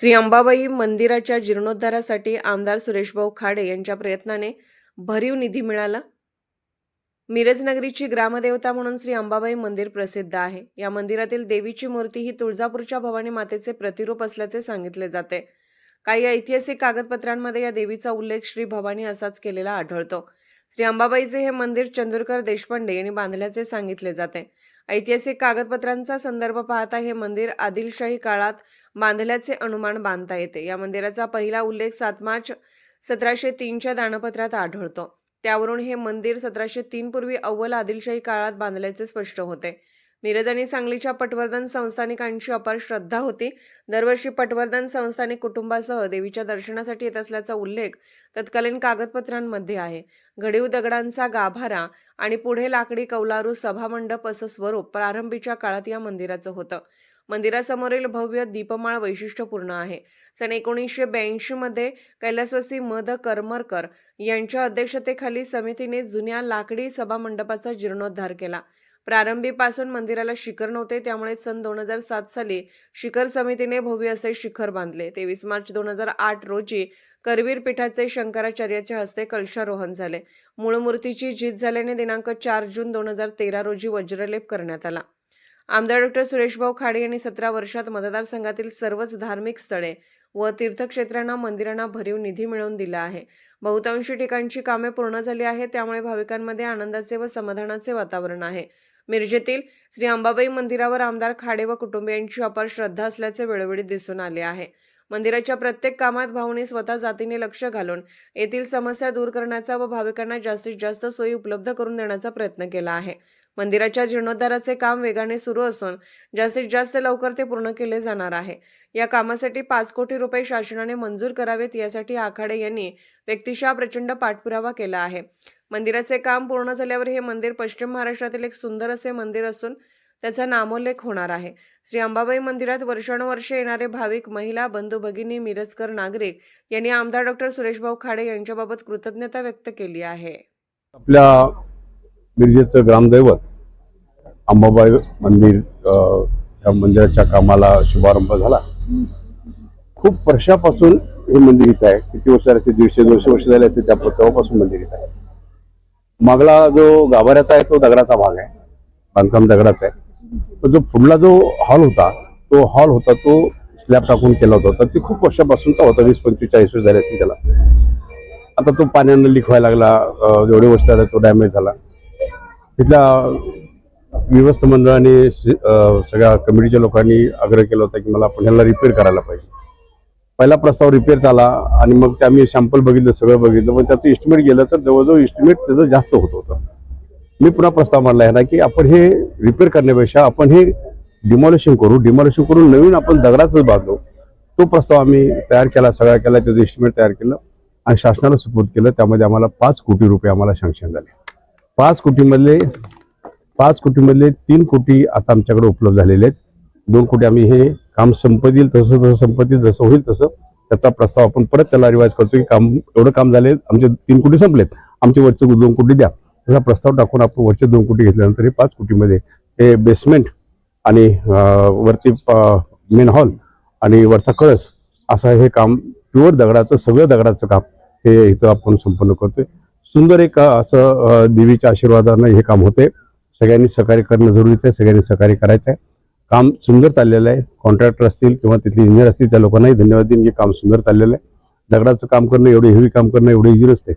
श्री अंबाबाई मंदिराच्या जीर्णोद्धारासाठी आमदार सुरेशभाऊ खाडे यांच्या प्रयत्नाने भरीव निधी मिळाला. मिरजनगरीची ग्रामदेवता म्हणून श्री अंबाबाई मंदिर प्रसिद्ध आहे. या मंदिरातील देवीची मूर्ती ही तुळजापूरच्या भवानी मातेचे प्रतिरूप असल्याचे सांगितले जाते. काही ऐतिहासिक कागदपत्रांमध्ये या देवीचा उल्लेख श्री भवानी असाच केलेला आढळतो. श्री अंबाबाईचे हे मंदिर चंदुरकर देशपांडे यांनी बांधल्याचे सांगितले जाते. ऐतिहासिक कागदपत्रांचा संदर्भ पाहता हे मंदिर आदिलशाही काळात बांधल्याचे अनुमान बांधता येते. या मंदिराचा पहिला उल्लेख सात मार्च सतराशे तीनच्या दानपत्रात आढळतो. त्यावरून हे मंदिर सतराशे तीन पूर्वी अव्वल आदिलशाही काळात बांधल्याचे स्पष्ट होते. मिरज आणि सांगलीच्या पटवर्धन संस्थानिकांची अपार श्रद्धा होती. दरवर्षी पटवर्धन संस्थानिक कुटुंबासह देवीच्या दर्शनासाठी येत असल्याचा उल्लेख तत्कालीन कागदपत्रांमध्ये आहे. घडीव दगडांचा गाभारा आणि पुढे लाकडी कौलारू सभामंडप असं स्वरूप प्रारंभीच्या काळात या मंदिराचं होतं. मंदिरासमोरील भव्य दीपमाळ वैशिष्ट्यपूर्ण आहे. सन एकोणीसशे ब्याऐंशीमध्ये कैलासवासी मद करमरकर यांच्या अध्यक्षतेखाली समितीने जुन्या लाकडी सभामंडपाचा जीर्णोद्धार केला. प्रारंभीपासून मंदिराला शिखर नव्हते त्यामुळे सन दोन हजार सात साली शिखर समितीने भव्य असे शिखर बांधले. तेवीस मार्च दोन हजार आठ रोजी करवीर पीठाचे शंकराचार्याच्या हस्ते कलशारोहण झाले. मूळ मूर्तीची झीज झाल्याने दिनांक चार जून दोन हजार तेरा रोजी वज्रलेप करण्यात आला. आमदार डॉक्टर सुरेशभाऊ खाडे यांनी सतरा वर्षात मतदारसंघातील सर्वच धार्मिक स्थळे व तीर्थक्षेत्रांना मंदिरांना भरीव निधी मिळवून दिला आहे. बहुतांशी ठिकाणची कामे पूर्ण झाली आहेत त्यामुळे भाविकांमध्ये आनंदाचे व समाधानाचे वातावरण आहे. मिरजेतील श्री अंबाबाई मंदिरावर आमदार खाडे व कुटुंबियांची अपार श्रद्धा असल्याचे वेळोवेळी दिसून आले आहे. मंदिराच्या प्रत्येक कामात भाऊने स्वतः जातीने लक्ष घालून येथील समस्या दूर करण्याचा व भाविकांना जास्तीत जास्त सोयी उपलब्ध करून देण्याचा प्रयत्न केला आहे. मंदिराच्या जीर्णोद्धाराचे काम वेगाने सुरू असून जास्तीत जास्त लवकर ते पूर्ण केले जाणार आहे. या कामासाठी पाच कोटी रुपये शासनाने मंजूर करावेत यासाठी आखाडे यांनी व्यक्तिशः प्रचंड पाठपुरावा केला आहे. मंदिराचे काम पूर्ण झाल्यावर हे मंदिर पश्चिम महाराष्ट्रातील एक सुंदर असे मंदिर असून त्याचा नामोल्लेख होणार आहे. श्री अंबाबाई मंदिरात वर्षानुवर्षे येणारे भाविक महिला बंधू भगिनी मिरजकर नागरिक यांनी आमदार डॉक्टर सुरेशभाऊ खाडे यांच्याबाबत कृतज्ञता व्यक्त केली आहे. आपल्या मिरजेचं ग्रामदैवत अंबाबाई मंदिर या मंदिराच्या कामाला शुभारंभ झाला. खूप वर्षापासून हे मंदिर इथं आहे. किती वर्ष झाले दीडशे दोनशे वर्ष झाले असते त्या तेव्हापासून मंदिर इथं आहे. मागला जो गाभाऱ्याचा आहे तो दगडाचा भाग आहे. बांधकाम दगडाचा आहे. पण जो पुढला जो हॉल होता तो हॉल होता तो स्लॅब टाकून केला होता. तर ते खूप वर्षापासूनचा होता वीस पंचवीस चाळीस वर्ष झाले असतील त्याला. आता तो पाण्यानं लिखवायला लागला जेवढे वर्ष झाले तो डॅमेज झाला. तिथल्या विवस्त मंडळाने सगळ्या कमिटीच्या लोकांनी आग्रह केला होता की मला आपण ह्याला रिपेअर करायला पाहिजे. पहिला प्रस्ताव रिपेअर झाला आणि मग ते आम्ही सॅम्पल बघितलं सगळं बघितलं. पण त्याचं इस्टिमेट गेलं तर जवळजवळ इस्टिमेट त्याचं जास्त होत होतं. मी पुन्हा प्रस्ताव मांडला आहे ना की आपण हे रिपेअर करण्यापेक्षा आपण हे डिमॉलिशन करू. डिमॉलिशन करून नवीन आपण दगडाचंच बांधलो तो प्रस्ताव आम्ही तयार केला सगळा केला त्याचं इस्टिमेट तयार केलं आणि शासनाला सुपूर्द केलं. त्यामध्ये आम्हाला पाच कोटी रुपये आम्हाला सँक्शन झाले. पाच कोटीमधले पाच कोटीमधले तीन कोटी आता आमच्याकडे उपलब्ध झालेले आहेत. दोन कोटी आम्ही हे काम संपत येईल तसं तसं संपतील जसं होईल तसं त्याचा प्रस्ताव आपण परत त्याला रिवाईज करतो की काम एवढं काम झाले आमचे तीन कोटी संपलेत. आमचे वरचे दोन कोटी द्या. त्याचा प्रस्ताव टाकून आपण वरचे दोन कोटी घेतल्यानंतर हे पाच कोटीमध्ये हे बेसमेंट आणि वरती मेन हॉल आणि वरचा कळस असं हे काम प्युअर दगडाचं सगळं दगडाचं काम हे इथं आपण संपन्न करतोय. सुंदर एक असं देवीच्या आशीर्वादानं हे काम होते. सगळ्यांनी सहकार्य करणं जरुरीचं आहे सगळ्यांनी सहकार्य करायचं आहे काम सुंदर चाललेलं आहे. कॉन्ट्रॅक्टर असतील किंवा तिथले इंजिनियर असतील त्या लोकांनाही धन्यवाद देईन. की काम सुंदर चाललेलं आहे. दगडाचं काम करणं एवढे हेवी काम करणं एवढे इझी नसते.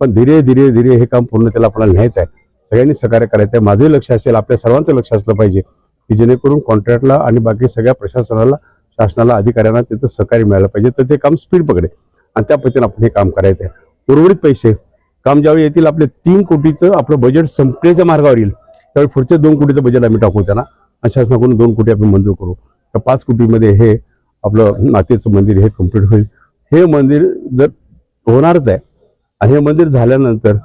पण धीरे धीरे धीरे हे काम पूर्ण त्याला आपल्याला न्यायचं आहे. सगळ्यांनी सहकार्य करायचं आहे माझंही लक्ष असेल आपल्या सर्वांचं लक्ष असलं पाहिजे की जेणेकरून कॉन्ट्रॅक्टला आणि बाकी सगळ्या प्रशासनाला शासनाला अधिकाऱ्यांना तिथं सहकार्य मिळालं पाहिजे. तर ते काम स्पीड पकडेल आणि त्या पद्धतीने आपण हे काम करायचं आहे उर्वरित पैसे काम ज्यावेळी येतील आपले तीन कोटीचं आपलं बजेट संपण्याच्या मार्गावर येईल. त्यावेळी पुढचे दोन कोटीचं बजेट आम्ही टाकू त्यांना. आणि शासनाकडून दोन कोटी आपण मंजूर करू. तर पाच कोटीमध्ये हे आपलं मातेचं मंदिर हे कंप्लीट होईल. हे मंदिर जर होणारच आहे आणि हे मंदिर झाल्यानंतर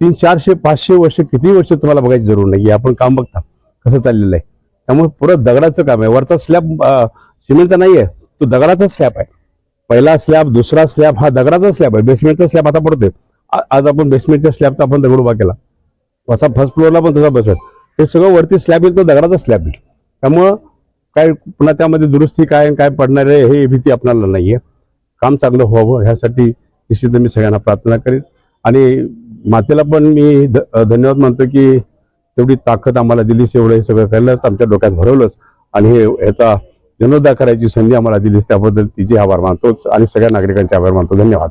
तीन चारशे पाचशे वर्ष किती वर्ष तुम्हाला बघायची जरूर नाही. आपण काम बघता कसं चाललेलं आहे. त्यामुळे पुरं दगडाचं काम आहे. वरचा स्लॅब सिमेंटचा नाही आहे. तो दगडाचा स्लॅब आहे. पहिला स्लॅब दुसरा स्लॅब हा दगडाचा स्लॅब आहे. बेसमेंटचा स्लॅब आता पडतोय. आज आपण बेसमेंटच्या स्लॅबचा आपण दगड उभा केला. असा फर्स्ट फ्लोअरला पण तसा बसवेल हे सगळं वरती स्लॅब येईल तो दगडाचा स्लॅब येईल. त्यामुळं काय पुन्हा त्यामध्ये दुरुस्ती काय आणि काय पडणार आहे हे भीती आपल्याला आहे काम चांगलं व्हावं ह्यासाठी निश्चित मी सगळ्यांना प्रार्थना करेन. आणि मातेला पण मी धन्यवाद मानतो की तेवढी ताकद आम्हाला दिलीस एवढं हे सगळं करायलाच आमच्या डोक्यात भरवलंच आणि हे याचा जनोद्धार करायची संधी आम्हाला दिलीस त्याबद्दल तिचे आभार मानतोच आणि सगळ्या नागरिकांचे आभार मानतो. धन्यवाद.